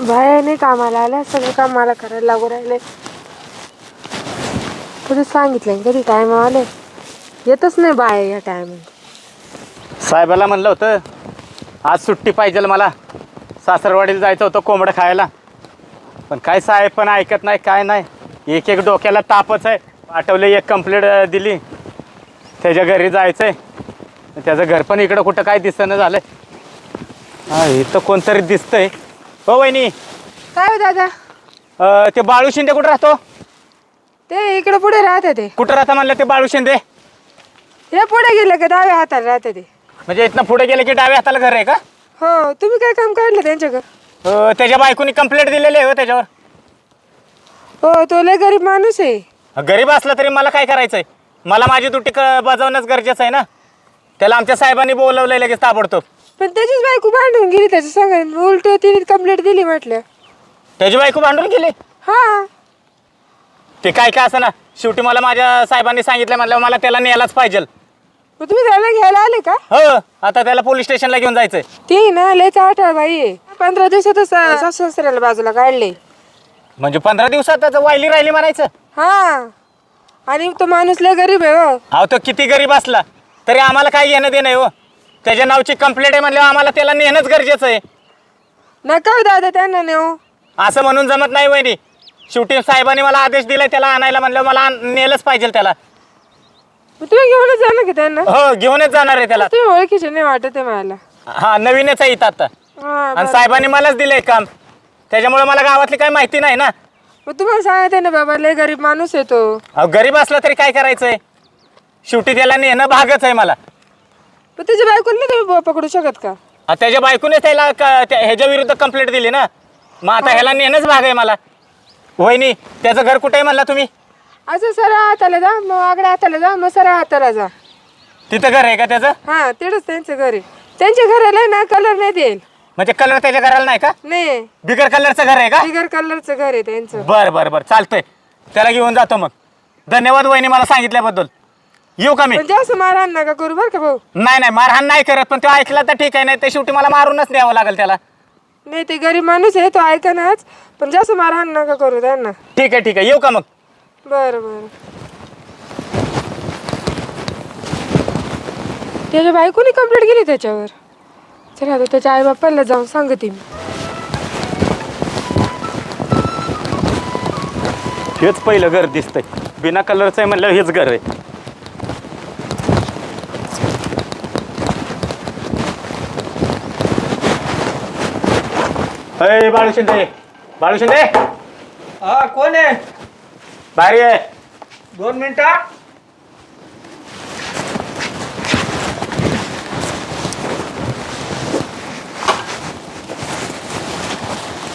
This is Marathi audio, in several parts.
बाया नाही कामाला आल्या सगळं काम मला करायला लागू राहिले. कधी सांगितलं कधी टायम आले. येतच नाही बाया या टायमिंग साहेबाला म्हणलं होतं आज सुट्टी पाहिजे मला. सासरवाडीला जायचं होतं कोंबडं खायला. पण काय साहेब पण ऐकत नाही काय नाही. एक एक डोक्याला तापच आहे. पाठवले एक कंप्लेंट दिली. त्याच्या घरी जायचं आहे त्याचं घर पण इकडं कुठं काय दिसणं झालं हा इथं कोणतरी दिसतंय. हो वहिनी. काय हो दादा? अं, ते बाळू शिंदे कुठं राहतो? ते इकडे पुढे राहते ते. कुठं राहता म्हणलं ते बाळू शिंदे? हे पुढे गेले का डाव्या हाताला राहते ते. म्हणजे इथनं पुढे गेले की डाव्या हाताला घर आहे का? हो तुम्ही काय काम काढलं त्यांच्याकडं? अं, त्याच्या बायकोनी कंप्लेंट दिलेली आहे हो त्याच्यावर. हो तो लय गरीब माणूस आहे. गरीब असला तरी मला काय करायचंय? मला माझी दुटी क- बजावणंच गरजेचं आहे ना? त्याला आमच्या साहेबांनी बोलवलंय लगेच ताबडतोब. पण त्याचीच बायको भांडून गेली त्याच्या सांग उलट तिने कंप्लेंट दिली म्हटलं. त्याची बायको भांडून गेली? हा. ते काय काय असं ना शेवटी मला माझ्या साहेबांनी सांगितलं म्हटलं मला त्याला न्यायलाच पाहिजे. मग तुम्ही त्याला घ्यायला आले का? हो आता त्याला पोलीस स्टेशनला घेऊन जायचंय. ती ना लय आठवण बाई आहे. पंधरा दिवसातच सासू सासऱ्याला बाजूला काढले. म्हणजे पंधरा दिवसात त्याचं वायली राहिली म्हणायचं? हा. आणि तो माणूस लय गरीब आहे हो. अहो तो किती गरीब असला तरी आम्हाला काय घेणं देणं आहे हो? त्याच्या नावची कंप्लेंट आहे म्हणल्यावर आम्हाला त्याला नेणंच गरजेचं आहे. नका हो दादा त्यांना नेऊ? असं म्हणून जमत नाही वहिनी. शेवटी साहेबांनी मला आदेश दिलाय त्याला आणायला म्हणलं मला आण- नेलंच पाहिजे त्याला. मग तुम्ही घेऊनच जा ना की त्यांना? हो घेऊनच जाणार आहे त्याला. तुम्ही ओळखीचे नाही वाटत आहे मला. हा नवीनच आहे इथं आता. हा आणि बरं. साहेबांनी मलाच दिलंय काम. त्याच्यामुळे मला गावातली काही माहिती नाही ना. मग तुम्हाला सांगते ना बाबा लय गरीब माणूस आहे तो. अहो गरीब असला तरी काय करायचंय? शेवटी त्याला नेणं भागच आहे मला. पण त्याच्या बायकोला नाही तुम्ही पकडू शकत का? त्याच्या बायकोनेच त्याला क- त्या- ह्याच्या विरुद्ध कंप्लेंट दिली ना? मग आता ह्याला नेणंच भाग आहे मला. वहिनी त्याचं घर कुठे आहे म्हणला तुम्ही? असं सरळ हाताला जा मग आगड्या हाताला जा मग सरळ हाताला जा. तिथं घर आहे का त्याचं? हा तेवढंच त्यांचं घर आहे. त्यांच्या घराला ना कलर नाही देईल. म्हणजे कलर त्याच्या घराला नाही का? नाही. बिगर कलरचं घर आहे का? बिगर कलरचं घर आहे त्यांचं. बरं बरं बरं. चालतंय. त्याला घेऊन जातो मग. धन्यवाद वहिनी मला सांगितल्याबद्दल. येऊ का मी? पण जास्त मारहाण नका करू बरं का भाऊ. नाही नाही मारहाण नाही करत पण तो ऐकला तर ठीक आहे नाही तर शेवटी मला मारूनच द्यावं लागेल त्याला. नाही ते गरीब माणूस आहे तो ऐकनाच पण जास्त मारहाण नका करू त्यांना. ठीक आहे ठीक आहे येऊ का मग? बरं बरं. त्याच्या बायकोनी कंप्लेंट केली त्याच्यावर? चला आता त्याच्या आई बापाला जाऊन सांगते मी. हेच पहिलं घर दिसतंय. बिना कलरचं आहे म्हणलं हेच घर आहे. अय बाळू शिंदे बाळू शिंदे हा कोण आहे? भारी आहे दोन मिनिटं.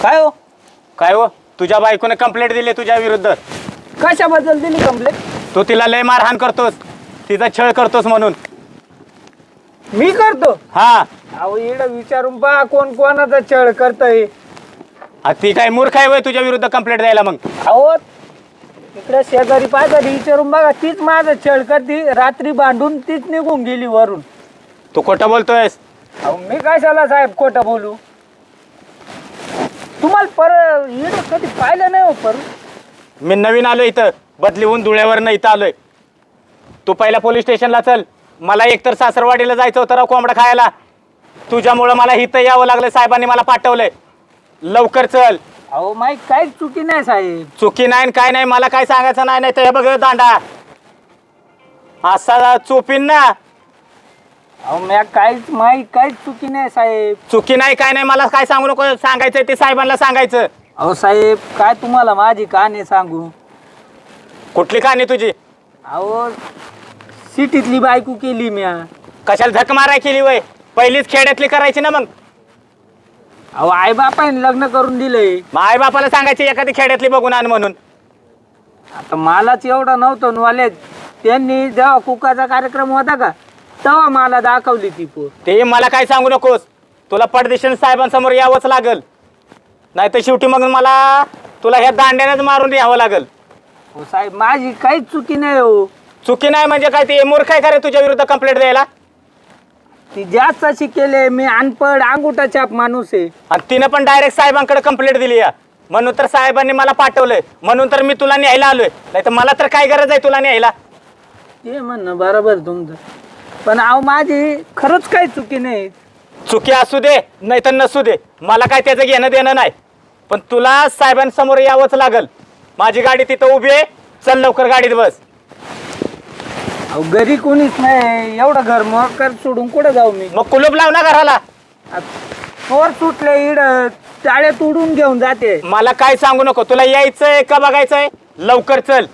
काय हो? काय हो? तुझ्या बायकोने कंप्लेंट दिली तुझ्या विरुद्ध. कशाबद्दल दिली कंप्लेंट तू तिला लय मारहाण करतोस. तिचा छळ करतोस म्हणून. मी करतो. हा. अहो इकडं विचारून पहा कोण कोणाचा छळ करतय. आ, ती काय मूर्ख आहे वय तुझ्या विरुद्ध कंप्लेंट द्यायला मग? अहो इकडे शेजारी पाजारी विचारून बघा तीच माझा छळ करते रात्री भांडून तीच निघून गेली वरून. तू खोटं बोलतोयस. अहो मी कशाला साहेब खोटं बोलू? तुम्हाला पर इकडं कधी पाहिलं नाही हो पर. मी नवीन आलो इथं बदली होऊन धुळ्यावर इथं आलोय. तू पहिला पोलीस स्टेशनला चल. मला एकतर सासरवाडीला जायचं होतं राव कोंबडा खायला. तुझ्यामुळं मला इथं यावं लागलं साहेबांनी मला पाठवलंय. लवकर चल. अहो माहीत काहीच चुकी नाही साहेब. चुकी नाही न काय नाही मला काय सांगायचं नाही नाही तर हे बघ दांडा. असा चोपीन ना. अहो म्या काहीच माहीत काहीच चुकी नाही साहेब. चुकी नाही काय नाही मला काय सांगू नको सांगायचंय ते साहेबांना सांगायचं. अहो साहेब काय तुम्हाला माझी कहाणी सांगू? कुठली कहाणी तुझी? अहो सिटीतली बायको केली म्या. कशाला झक माराय केली वय? पहिलीच खेड्यातली करायची ना मग. अहो आई बापाने लग्न करून दिलंय. मग आई बापाला सांगायची एखादी खेड्यातली बघून आण म्हणून. आता मलाच एवढं नव्हतं नॉलेज त्यांनी जेव्हा कुकाचा कार्यक्रम होता का तेव्हा मला दाखवली ती पोर. ते मला काय सांगू नकोस. तुला पडदेशन साहेबांसमोर यावंच लागल. नाही तर शेवटी मग मला तुला ह्या दांड्यानेच मारून यावं लागल. हो साहेब माझी काहीच चुकी नाही हो. चुकी नाही म्हणजे काय ते मूर्ख आहे का रे तुझ्या विरुद्ध कंप्लेंट द्यायला? ती जास्त शिकेले मी अनपड अंगुठा छाप माणूस आहे. आणि तिनं पण डायरेक्ट साहेबांकडे कंप्लेंट दिली या म्हणून तर साहेबांनी मला पाठवलंय. म्हणून तर मी तुला न्यायला आलोय. नाही तर मला तर काय गरज आहे तुला न्यायला? ते म्हणणं बरोबर तुमचं. पण अहो माझी खरंच काही चुकी नाही. चुकी असू दे नाही तर नसू दे. मला काय त्याचं घेणं देणं नाही. पण तुला साहेबांसमोर यावंच लागल. माझी गाडी तिथं उभी आहे. चल लवकर गाडीत बस. अहो घरी कोणीच नाही. एवढं घर मोकर सोडून कुठं जाऊ मी? मग कुलूप लाव ना घराला. चोर सुटले इड टाळे तुडून घेऊन जाते. मला काय सांगू नको तुला यायचंय का बघायचंय? लवकर चल.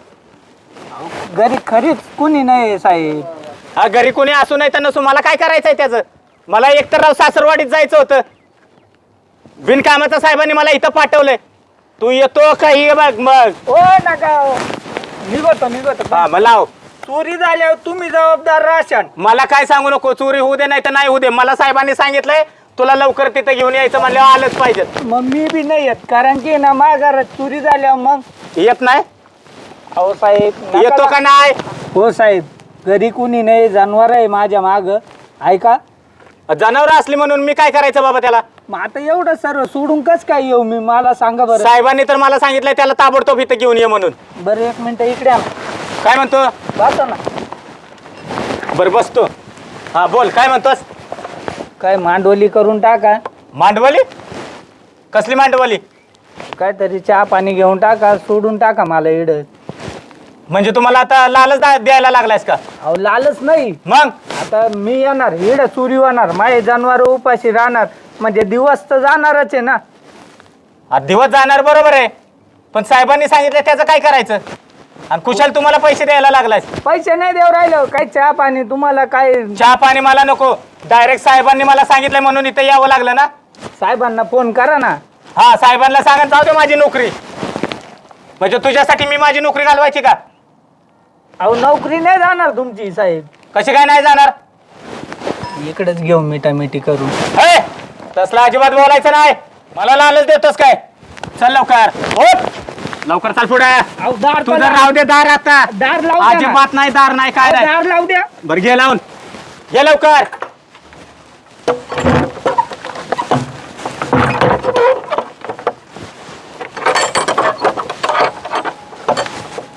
घरी खरीच कुणी नाही साहेब. हा घरी कोणी असू नाही तर नसू मला काय करायचंय त्याचं? मला एकतर राव सासरवाडीत जायचं होतं. बिनकामाचं साहेबांनी मला इथं पाठवलंय. तू येतो का हे बघ मग? ओ नका हो. निघतो निघतो. हा मग लाव. चोरी झाल्यावर तुम्ही जबाबदार राशन मला काय सांगू नको चोरी होऊ दे नाही तर नाही होऊ दे. मला साहेबांनी सांगितलंय तुला लवकर तिथं घेऊन यायचं म्हणल्यावर आलंच पाहिजे. मग मी बी नाही येत कारण की ना माझ्या घरात चोरी झाल्यावर मग येत नाही? अहो साहेब नका येतो का नाही? हो साहेब घरी कुणी नाही जनावर आहे माझ्या माग. ऐका. जनावर असली म्हणून मी काय करायचं बाबा त्याला? मग आता एवढं सर्व सोडून कस काय येऊ मी? मला सांगा बरं. साहेबांनी तर मला सांगितलंय त्याला ताबडतोब इथं घेऊन ये म्हणून. बरं एक मिनिट इकडे. काय म्हणतो? बसा ना. बरं बसतो. हा बोल काय म्हणतोस? काय मांडवली करून टाका. मांडवली? कसली मांडवली? काहीतरी चहा पाणी घेऊन टाका सोडून टाका मला इड. म्हणजे तुम्हाला आता लालच दा- द्यायला लागलायस का? अहो लालच नाही. मग? आता मी येणार इड चोरी होणार माझे जनावर उपाशी राहणार. म्हणजे दिवस तर जाणारच आहे ना. हा दिवस जाणार बरोबर आहे. पण साहेबांनी सांगितलं त्याचं काय करायचं? आणि कुशाल तुम्हाला पैसे द्यायला लागलायस. पैसे नाही देऊ राहिलो. काही चहा पाणी? तुम्हाला काय? चहा पाणी मला नको. डायरेक्ट साहेबांनी मला सांगितलंय म्हणून इथं यावं लागलं ना. साहेबांना फोन करा ना. हा साहेबांना सांगत जाऊ दे माझी नोकरी. म्हणजे तुझ्यासाठी मी माझी नोकरी घालवायची का? अहो नोकरी नाही जाणार तुमची साहेब. कशी काय नाही जाणार? इकडेच घेऊ मिठामिठी करून हे तसला अजिबात बोलायचं नाही. मला लालच देतोस काय? चल लवकर. उठ. लवकर चल पुढे. अहो दार तुझं पण- राहू दे दार आता. दार लावू द्या ना. अजिबात नाही दार नाही काय नाही. दार लावू द्या. बर घे लावून. घे लवकर.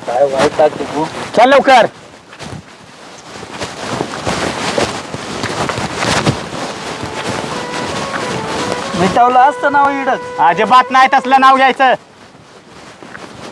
काय वाईट तू चल लवकर. मिटवलं असतं ना इडच अजिबात नाही तसलं नाव घ्यायचं.